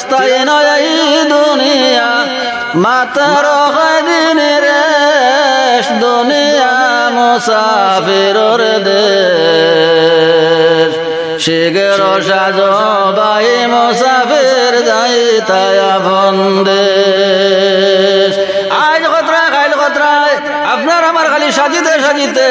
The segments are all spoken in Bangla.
চিরস্থায়ী নয় দুনিয়া, মাতার দিন রেশ দুনিয়া মুসাফিরর দেশ। শিগের সাজ বাই মুসাফির যাই তায়া বন্দেশ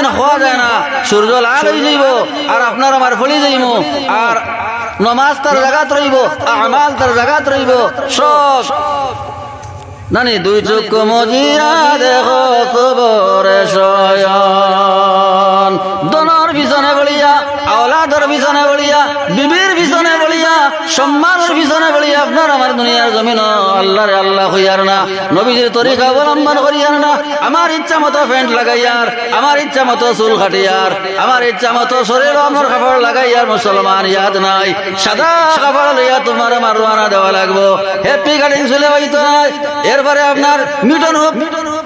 দিন হওয়া যায় না। সূর্য লাল হয়ে যাইব, আর আপনার আমার ফলি যাইব আর নমাজ তার জায়গাত রইব, আমাল তার জায়গাত রইব, সব। নানি, দুই চোখ মজিরা দেখো কবরে শয়ন। দনর পিছনে বলিয়া, আওলাদর পিছনে বলিয়া, বিবির পিছনে বলিয়া বলিয়া আমার দুনিয়ার জমিন আল্লাহরে আল্লাহ হইয়ার না, নবীজির তরিকা অবলম্বন করিয়ার না, আমার ইচ্ছা মতো প্যান্ট লাগাইয়ার, আমার ইচ্ছা মতো চুল কাটিয়ার, আমার ইচ্ছা মতো শরীর আমার কাপড় লাগাইয়ার মুসলমান ইয়াদ নাই। সাদা কাপড় লইয়া তোমার আমার রোয়ানা দেওয়া লাগবো। হ্যাপি কাটিং চলে হইতো নাই। এরপরে আপনার মিটন হোক মিটন হোক।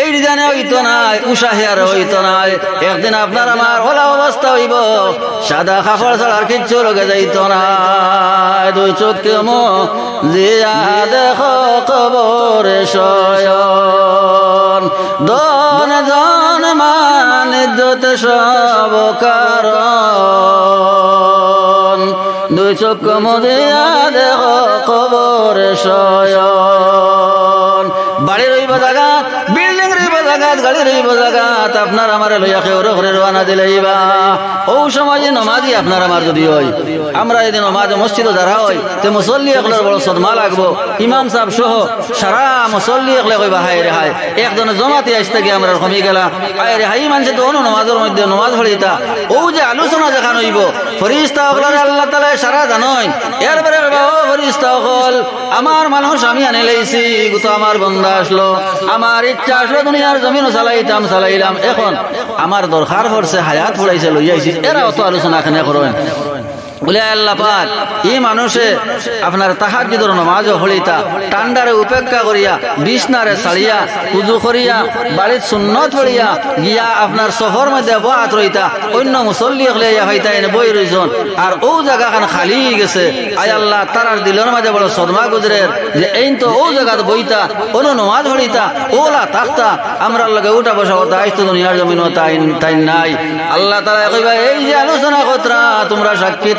এই ডিজাইনে হইতো নাই, উষা হেয়ার হইতো নাই। একদিন আপনার আমার ওলা অবস্থা হইব, সাদা কাপড় ছাড়ার কিচ্ছু লগে যাইতো না। দুই চোখে মো জিয়া দেখো কবরে শয়ন। দন জন মান ইজ্জত সব কারণ। দুই চোখ মদিয়া দেখো কবরে শয়ন। আপনার আমার লইয়া ঘরে রওনা দিলেইবা ও আপনার আমার যদি হয়, আমরা যদি নমাজ মসজিদে যারা হয়, তে মুসল্লি একলের বড় সদমা লাগবো। ইমাম সহ সারা মুসল্লি একলে কইবা, হায় রে হায়, একজনে জমাতে আসতে গিয়ে আমরা কমি গেলা হায় রে হাই মানছে তো অনু নমাজের মধ্যে নমাজ পড়িতা। ও যে আলোচনা দেখানো হইব ফরিস্তা অকলের আল্লাহ তালা সারা জানই। এরপরে ফরিস্তা অকল আমার মানুষ আমি আনে লাইছি, গুতো আমার বন্ধা আসলো। আমার ইচ্ছা আসলো দুনিয়ার জমিনও চালাইতাম, চালাইলাম। এখন আমার দরকার করছে হায়াত ফুড়াইছে লইয়াইছি। এরা অত আলোচনা এখানে করেন। আপনার নমাজ হলিতা। উপেক্ষা করিয়া গিয়া আপনার মধ্যে বাত অন্য মুসল্লি বই আর ও খালি গেছে। আয় আল্লাহ, তারার দিলের মাঝে বড় সদমা গুজরের, যে এই তো ও বইতা কোনো নমাজ হলিতা, ওলা তাক্তা আমরা লগে উঠা বসা কথা দুনিয়ার জমিন তাই তাই নাই। আল্লাহ তারা এই যে আলোচনা কতরা তোমরা সাক্ষী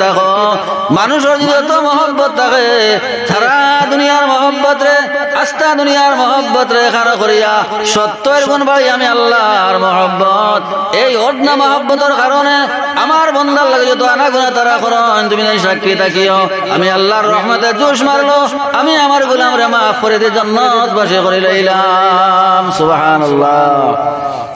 মানুষের যদি এত মহব্বত থাকে, সারা দুনিয়ার মহব্বত রে আস্তা দুনিয়ার মহব্বত রে খারা করিয়া সত্যের গুণ বাড়ি আমি আল্লাহর মহব্বত। এই অডনা মহব্বতের কারণে আমার বন্দার লাগে যত আনা গুণা তারা করেন, তুমি নাই সাক্ষী থাকিও, আমি আল্লাহর রহমতে জোশ মারলো, আমি আমার গুলাম রে মাফ করে দিয়ে জন্নত বাসে করে লইলাম সুবহানাল্লাহ।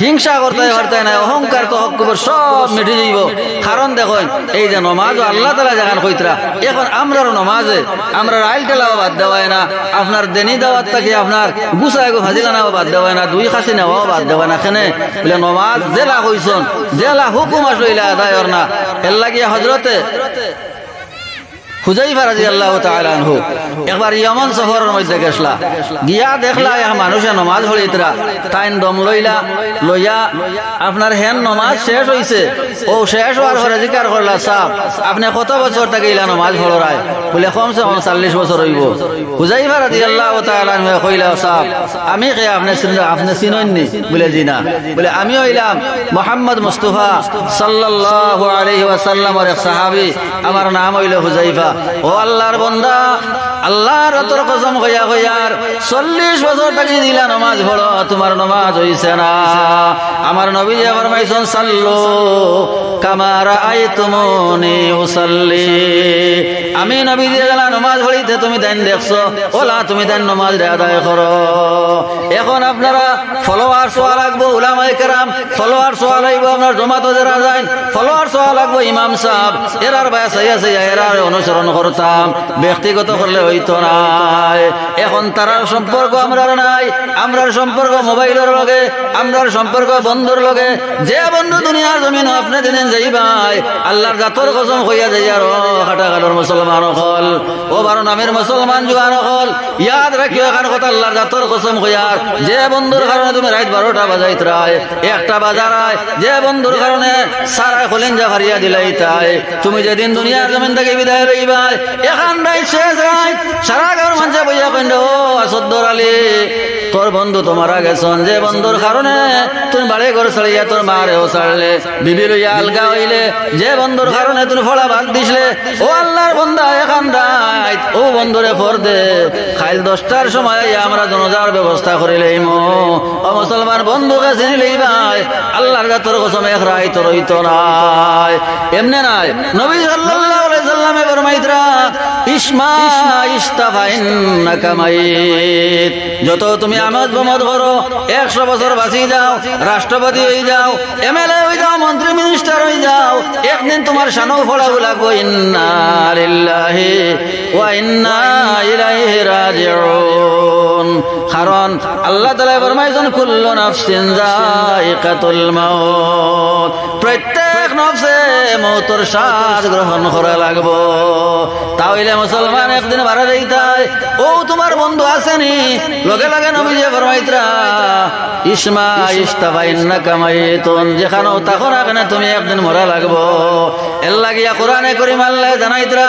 হিংসা করতে হারতে নাই অহংকার তো হক সব মিটে যাইব। কারণ দেখো এই যে নমাজ আল্লাহ তালা যেখান কইতরা এখন আমরার নমাজে আমরা আইল টেলাও বাদ দেওয়ায় না আপনার দেনি দাওয়াত থাকি আপনার গুছাই গো হাজিরা নেওয়া বাদ দেওয়ায় না দুই খাসি নেওয়াও বাদ দেওয়া না খেনে বলে নমাজ জেলা কইসন জেলা হুকুম আসলে আদায়র না। এর লাগিয়া হজরতে একবার ইয়মন গিয়া দেখলা তাইন দম লইলা, লইয়া আপনার হেন নমাজ শেষ হইছে। ও শেষ হওয়ার পরে জিকার করলা সাহ আপনি কত বছর থেকে ইলা নমাজ পড়ায় বলে, কমসে কম চল্লিশ বছর হইব। হুজাইফা তাআলা আনহু কইলা সাহ আমি কে আপনি আপনি বলে জি বলে আমি হইলাম মোহাম্মদ মুস্তফা সাল্লাল্লাহু আলাইহি ওয়াসাল্লামের এক আমার নাম হইল হুজাইফা। ও আল্লাহর বন্দা, আল্লাহর তোর কসম হইয়া হইয়ার চল্লিশ বছর টাকি দিলা, নমাজ পড়ো, তোমার নমাজ হইছে না। আমার নবী যে ফরমাইছেন, সাল্লু কামারা আই তুমনি উসাল্লি। আমি নবী দিয়ে গেলাম নমাজ পড়িতে তুমি দেন দেখছ, ওলা তুমি দেন নমাজ আদায় করো। এখন আপনারা ফলোয়ার সোয়া লাগবো উলামাই কেরাম, ফলোয়ার সোয়া লাগবো, আপনার জমাতো যারা যায় ফলোয়ার সোয়া লাগবো ইমাম সাহেব। এরার বায়া সাইয়া সাইয়া এরার অনুসরণ করতাম, ব্যক্তিগত করলে হইতো নাই এখন তারার সম্পর্ক আমরার নাই, আমরার সম্পর্ক মোবাইলের লগে, আমরার সম্পর্ক বন্ধুর লগে। যে বন্ধু দুনিয়ার জমিন আপনি দিনেন যাই ভাই আল্লাহর জাতর কসম হইয়া যাই আর হাটা কাটার মুসলমান হল ও বারো নামের মুসলমান জুয়ান হল। ইয়াদ রাখিও এখান কথা, আল্লাহর জাতর কসম হইয়ার যে বন্ধুর কারণে তুমি রাত বারোটা বাজাইত রায়, একটা বাজারায় যে বন্ধুর কারণে সারা খোলেন যা হারিয়া দিলাই তাই তুমি যেদিন দুনিয়ার জমিন থেকে বিদায় এখান তোর বন্ধু তোমার আগে বন্ধুর কারণে তুমি বাড়ি ঘর তোর মারেও আলগা হইলে, যে বন্ধুর কারণে তুমি ফলা ও আল্লাহর বন্ধা এখান রাইত ও বন্ধুরে দে খাইল দশটার সময় আমরা জনজার ব্যবস্থা করিলেই মো। ও মুসলমান বন্ধুকে চিনিলেই ভাই, আল্লাহর তোর কসম এক রাই তোর হইতো নাই। এমনি নাই, নবী সাল্লাল্লাহু সাল্লামে যত তুমি আমোদ প্রমোদ করো, একশো বছর বাঁচি যাও, রাষ্ট্রপতি হয়ে যাও এমএলএ হয়ে যাও, মন্ত্রী মিনিস্টার হয়ে যাও, একদিন তোমার সানও ফলাবো লাগবো কারণ আল্লাহ তাআলা নাফসিন প্রত্যেক মৌতর স্বাদ গ্রহণ করা লাগবো। তাহলে মুসলমান একদিন বাড়া যাইতাই ও তোমার বন্ধু আসেনি। লগে লগে নবীজে ফরমাইতরা, ইসমা ইস্তাফা ইন্না কামাইতুন যেখানে তখন এখানে তুমি একদিন মরা লাগবো। এর লাগিয়া কোরআনে করিম আল্লাহ জানাইতরা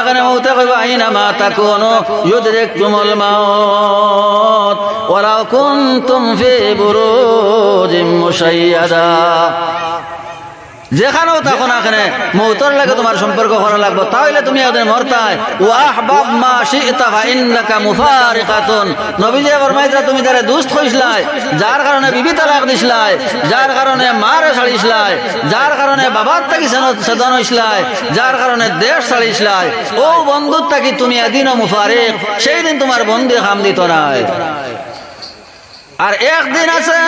এখানে মৌতে কইবা আইনা মা তাকুনু ইউদরিকুমুল মাউত ওয়ালাউ কুনতুম ফি বুরুজিম মুশাইয়াদা যেখানেও তখন এখানে মৌতর লাগে তোমার সম্পর্ক করা লাগবে, তাহলে তুমি ওদের মরতায়, ওয়াহবাব মা শিতা ফা ইন্নাকা মুফারিকাতুন। নবীজি ফরমাইতরা তুমি যারা দুষ্ট হইছলাই যার কারণে বিবি তালাক দিছলাই যার কারণে মারে ছাড়িছলাই যার কারণে বাবার তাকি সেদন হইছলাই যার কারণে দেশ ছাড়িছলাই ও বন্ধুর তাকি তুমি এদিনও মুফারিক? সেই দিন তোমার বন্ধু খাম দিত নাই। আর একদিন আছে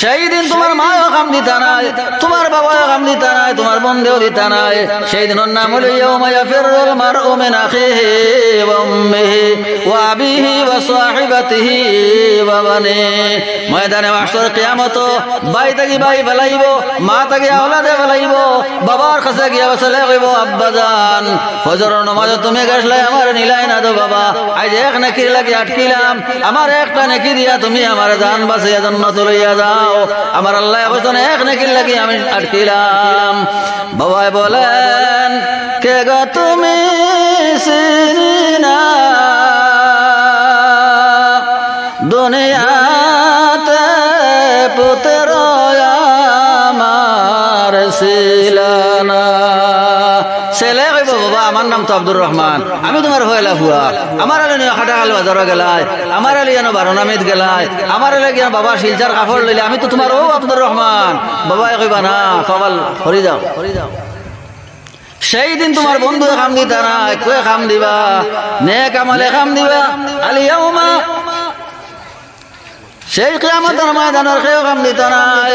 সেই দিন তোমার মাও কাম দিতা নাই, তোমার বাবাও কাম দিতা নাই, তোমার বন্ধেও দিতা নাই। সেই দিনের নাম হলো ইয়াউমা ইয়াফিরুল মারউ মিন আখিহি ওয়া উম্মিহি ওয়া আবিহি ওয়া সাহিবাতিহি ওয়া বানি ময়দানে মাহশর কিয়ামত ভাই তাকি ভাই ফেলাইব, মা তাকি আওলাদে ফেলাইব, বাবার কাছে গিয়া বসলে কইব, আব্বা জান, ফজরের নামাজে তুমি গেছলে আমার নিলাই না দো বাবা, আজ এক নাকির লাগি আটকিলাম, আমার একটা নাকি দিয়া তুমি আমার জান বাঁচিয়া জন্নত লইয়া যাও। আমার আল্লাহ এখন এক নাকির লাগি আমি আটকিলাম। বাবাই বলেন কে গো তুমি? চিনি নাম তো আব্দুর রহমান। আমি তোমার হইলা হুয়া আমার আলে নিয়ে খাটাকাল বাজার গেলাই। আমার আলে যেন বারোনামিত গেলাই। আমার আলে গিয়া বাবা শিলচার কাপড় লইলে আমি তো তোমার, ও আব্দুর রহমান। বাবাই কইবা না কবাল হরি যাও। হরি যাও সেই দিন তোমার বন্ধু খাম দিতা না কয়ে খাম দিবা? নে কামালে খাম দিবা। আলিয়াউমা সেই কিয়ামতের ময়দানের কেউ কাম দিতা নাই।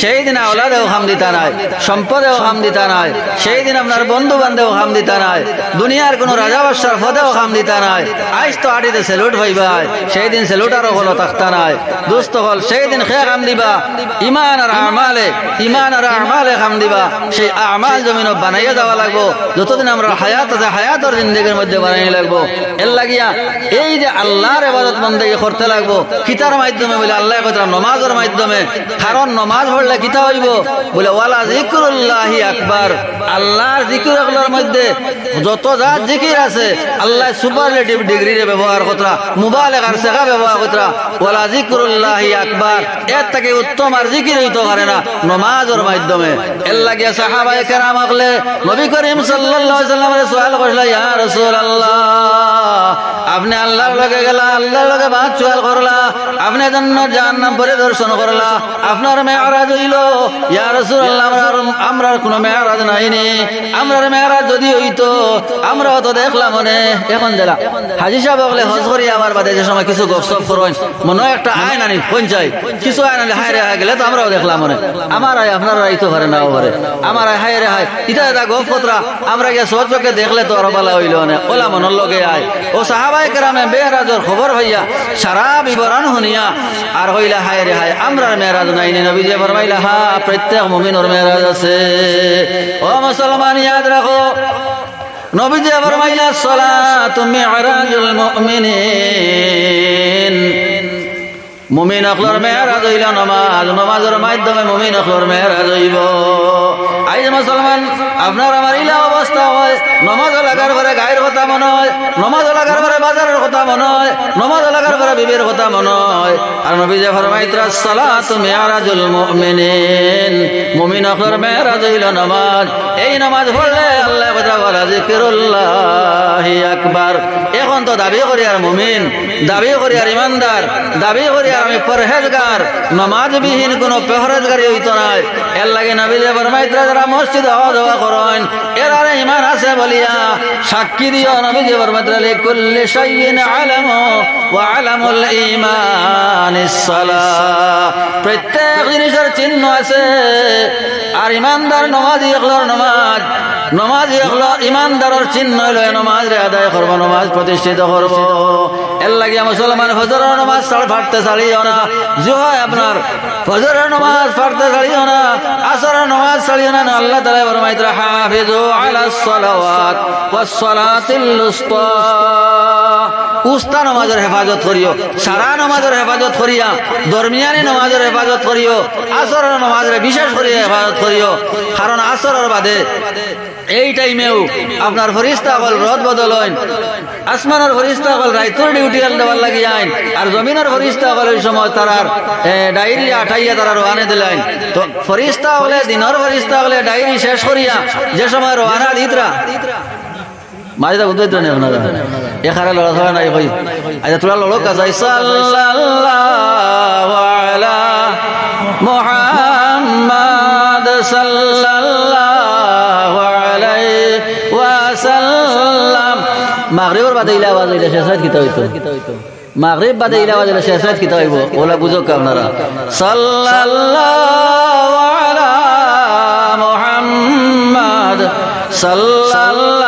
সেই দিন আওলাদেও হাম দিতা নাই, সম্পদেও হাম দিতা নাই, সেই দিন আপনার বন্ধু বান্ধব হাম দিতা নাই, দুনিয়ার কোন রাজা বাসার পদেও হাম দিতা নাই। আইস তো আটিতে সেলুট ভাইবাই সেই দিন সেলুট আরও হলো তাক্তা নাই। দুস্থ হল, সেই দিন খে কাম দিবা ইমান আর আমালে ইমান আর আমালে কাম দিবা। সেই আমাল জমিন বানাইয়া যাওয়া লাগবো, যতদিন আমরা হায়াত আছে, হায়াতর জিন্দগির মধ্যে বানাই লাগবো। এর লাগিয়া এই যে আল্লাহর এবাদত বন্দেগি করতে লাগবো, কিতার মাধ্যমে বলে আল্লাহ কথা নমাজের মাধ্যমে, কারণ নমাজ পড়লে কিতা হইব? বলে, ওয়ালা আকবার। আল্লাহর মধ্যে যত জিকির আছে, আল্লাহ সুপারলেটিভ ব্যবহার কতরা ব্যবহার কতরা ওয়ালা আকবার, এর থেকে উত্তম আর জিকির হইতে পারে না, নমাজের মাধ্যমে। এর লাগিয়া সাহাবায়ে কেরাম নবী করিম সাল্লাল্লাহু আলাইহি সাল্লামের করলা ইয়া রাসূলুল্লাহ, আপনি আল্লাহর লগে গেলা, আল্লাহর লগে চুয়াল করলা আপনি জন্য জাহান্নাম পরিদর্শন করলা আপনার মেয়ারাজ হইল ইয়া রাসূলুল্লাহ আমরার আমরার কোনো মেয়ারাজ আমরার মেয়ারাজ যদি হইতো আমরা তো দেখলাম মনে এখন দিলা হাজি সাহেব বলে হজ করি আমার বাদে যে সময় কিছু গপসপ করবেন মনে একটা আইন আনি পঞ্চাই কিছু আইন আনি হায় রে হায় গেলে তো আমরাও দেখলাম মনে আমার আয় আপনার আইতো পারে না পারে আমার আয় হায় রে হায় ইটা এটা গপ কতরা আমরা গিয়ে সচকে দেখলে তো আরও ভালো হইল ওলা মনের লগে আয়। ও সাহাবাই কেরামে বেহরাজর খবর হইয়া সারা বিবরণ শুনিয়া আর হইলা হায় রে হায়, আমরার মেয়েরাজ নাই নবী যে ফরমাইলা, হা, প্রত্যেক মুমিনের মেয়েরাজ আছে। ও মুসলমান, ইয়াদ রাখো। নবী যে ফরমাইলা, সালাতু মি'রাজুল মুমিনিন। মুমিন অখলর মেয়েরাজ হইল নমাজ, নমাজের মাধ্যমে মুমিন অখলর মেয়েরাজ হইব। আইজ মুসলমান আপনার আমার ইলা অবস্থা হয়, নমাজ লাগার পরে গায়ের কথা মনে হয়, নমাজ লাগার পরে বাজারের কথা মনে হয়, নমাজ লাগার পরে বিবির কথা মনে হয়। আর নবী যে ফরমাইতরা সালাতু মি'রাজুল মুমিনিন। মুমিন অখলর মেয়েরাজ হইল নমাজ। এই নমাজ পড়লে আল্লাহ কথা বলা জিকিরুল্লাহি আকবার। এখন তো দাবি করি আর মুমিন, দাবি করি আর ইমানদার, দাবি করি আর আমি পরহেজগার। নমাজবিহীন কোন পরহেজগারি হইতো নাই এর লাগে নবী যে ফরমাইতরা যারা মসজিদ হওয়া যাওয়া করেন এর আরে ইমান আছে বলিয়া সাক্ষী দিও নবী যে ফরমাইতরা লি কুল্লি শাইইন আলামু ওয়া আলামুল ঈমান সালাহ প্রত্যেক জিনিসের চিহ্ন আছে। আর ইমানদার নমাজি এগুলোর নমাজ নমাজ ইমানদারের চিহ্ন হইল নমাজ রে আদায় করব, নমাজ প্রতিষ্ঠিত করব। এর লাগিয়া মুসলমান ফজরের নমাজ ফাটতে ছাড়িও না। যে হয় আপনার, ফজরের নমাজ ফাটতে ছাড়িও না। আসরের নমাজ ছাড়িও না আল্লাহ হাফিজু ওয়াস উস্তা। নামাজের হেফাজত করিও, সারা নামাজের হেফাজত করিয়া, দরমিয়ানি নামাজের হেফাজত করিও আসরের নামাজের বিশেষ করে হেফাজত করিও, কারণ আসরের বাদে এই টাইমেও আপনার ফরিস্তা হল রদ বদল হইন। আসমানের ফরিস্তা হল রাইতুর ডিউটি দেওয়ার লাগি আইন। আর জমিনের ফরিস্তা হল ওই সময় তারার ডায়েরি আঠাইয়া তারা রোহানে দিলেন তো ফরিস্তা হলে, দিনের ফরিস্তা হলে ডায়েরি শেষ করিয়া যে সময় রোহানা দিতরা। মাঝে উদ্বৈত নেই আপনারা। এখানে লড়া ধরা নাই হই আচ্ছা তোরা লড়ক সাল্লাল্লাহু আলা মুহাম্মাদ সাল্লাল্লাহু মাগরিবের বাদে ইলা আওয়াজ হইলে শেষ হয় কিতা হইতো? মাগরিব বাদে ইলা আওয়াজ হইলে শেষ হয় কিতা হইব? ওলা বুঝো কে আপনারা? সাল্লাল্লাহু আলা মুহাম্মদ, সাল্লাল্লাহু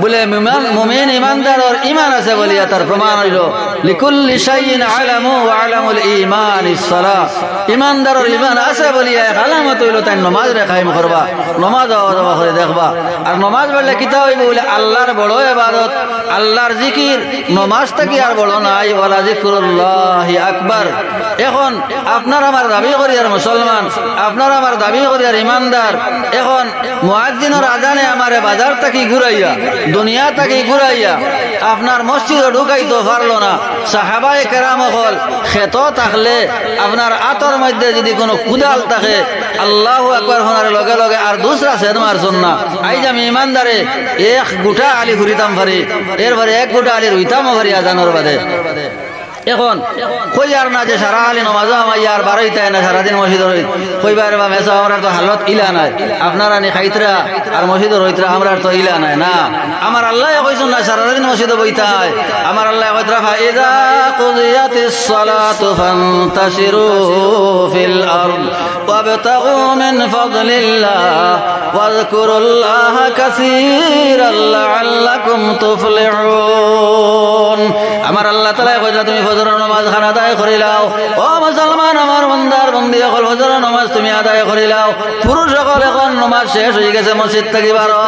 বলে মুমান- মুমিন ইমানদারর ইমান আছে বলিয়া তার প্রমাণ হইল। লিকুল্লি শাইইন আলামু ওয়া আলামুল ঈমান ইসসালাহ ইমানদারর ইমান আছে বলিয়া এক আলামত হইল, তাই নমাজ রে কায়েম করবা। নমাজ আওয়া করে দেখবা। আর নমাজ পড়লে কিতা হইব বলে, আল্লাহর বড় ইবাদত, আল্লাহর জিকির। নমাজ থেকে আর বড় নাই, ওয়ালা জিকরুল্লাহি আকবার। এখন আপনার আমার দাবি করি আর মুসলমান, আপনার আমার দাবি করি আর ইমানদার। এখন মুয়াজ্জিনের আজানে আমারে বাজার থাকি ঘুরাইয়া? দুনিয়া থাকি ঘুরাইয়া আপনার মসজিদে ঢুকাইতে পারল না। সাহাবাই কেরাম হল, খেত থাকলে আপনার আতর মধ্যে যদি কোনো কুদাল থাকে, আল্লাহ একবার হোনার লগে লগে আর দুসরা সেদ মারছুন না। আইজ আমি ইমানদারে, এক গুটা আলি ঘুরিতাম ভারি এরপরে এক গুটা আলি রুইতাম ভারি আজানোর বাদে। এখন কই আর না যে সারা আলী নমাজ আমার ইয়ার বারোইতাই না, সারাদিন মসজিদ রই। কইবার বা মেসা আমরা হালত ইলা নাই। আপনারা নি খাইতরা আর মসজিদ রইতরা আমরা তো ইলা নাই না। আমার আল্লাহ কইছেন না, সারাদিন মসজিদে বইতাই আমার আল্লাহ কইতরা ফাইদা কুদিয়াতিস সালাতু ফান্তাশিরু ফিল আরদ। ওয়াবতাগু الله واذكروا الله كثيرا لعلكم تفلحون. আমার আল্লাহ তাআলা কইলা তুমি ফজর নামাজ খান আদায় করিলাও ও মুসলমান, আমার বন্দার বন্দি সকল ফজর নামাজ তুমি আদায় করিলাও পুরুষ নামাজ শেষ হয়ে গেছে মসজিদ থেকে বারো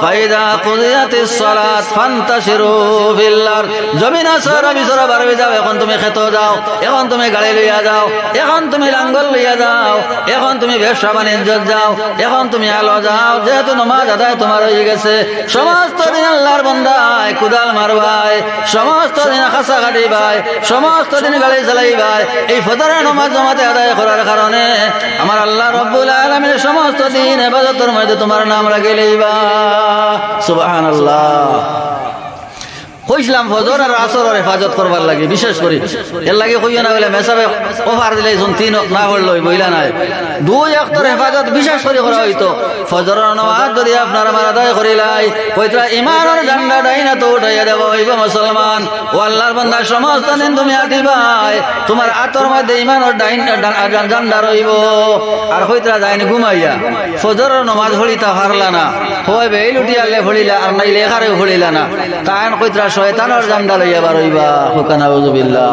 ফাইদা কুদিয়াতিস সালাত ফান্তাশিরু ফিল্লার জমিন আসরা বিসরা বারবে যাও। এখন তুমি খেত যাও। এখন তুমি গাড়ি লইয়া যাও। এখন তুমি লাঙ্গল লইয়া যাও। এখন তুমি ব্যবসা বাণিজ্য যাও। এখন তুমি আলো যাও। যেহেতু নামাজ আদায় তোমার হয়ে গেছে। সমস্ত দিন আল্লাহর বন্দায় কুদাল মারবাই সমস্ত দিন খাসা কাটিবাই সমস্ত দিন গাড়ি চালাইবাই এই ফদরা নমাজ জমাতে আদায় করার কারণে আমার আল্লাহ রব্বুল আলমের সমস্ত দিন এবাদতের মধ্যে তোমার নাম রাখে সুবাহান আল্লাহ কইছিলাম ফজর আর আসরের হেফাজত করবার লাগে, বিশেষ করে। এর লাগে কইও না বলে মেসাবে অফার দিলে তিন না বইলা নাই। দুই একতর হেফাজত বিশেষ করে করা হইতো। ফজরের নামাজ যদি আপনার আমার আদায় করিলাই কইতরা ইমানের ঝান্ডা ডাই না তো উঠাইয়া দেব, হইব মুসলমান। ও আল্লাহর বান্দা, সমস্ত দিন তুমি আদিবাই তোমার আতর মধ্যে ইমানের ডাইন ঝান্ডা রইব। আর কইতরা যায়নি ঘুমাইয়া। নামাজ পারলা না। হয় বেইল আর নাই লেখারে ভরিলা না। তাইন কইতরা শয়তানের জান্ডা লইয়া বারইবা হুকান উজুবিল্লাহ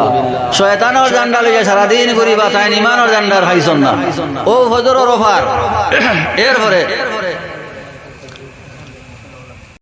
শয়তানর জান্ডা লইয়া সারাদিন করিবা তাই ইমানের জান্ডার হাইছন না ও ফজরের অফার এরপরে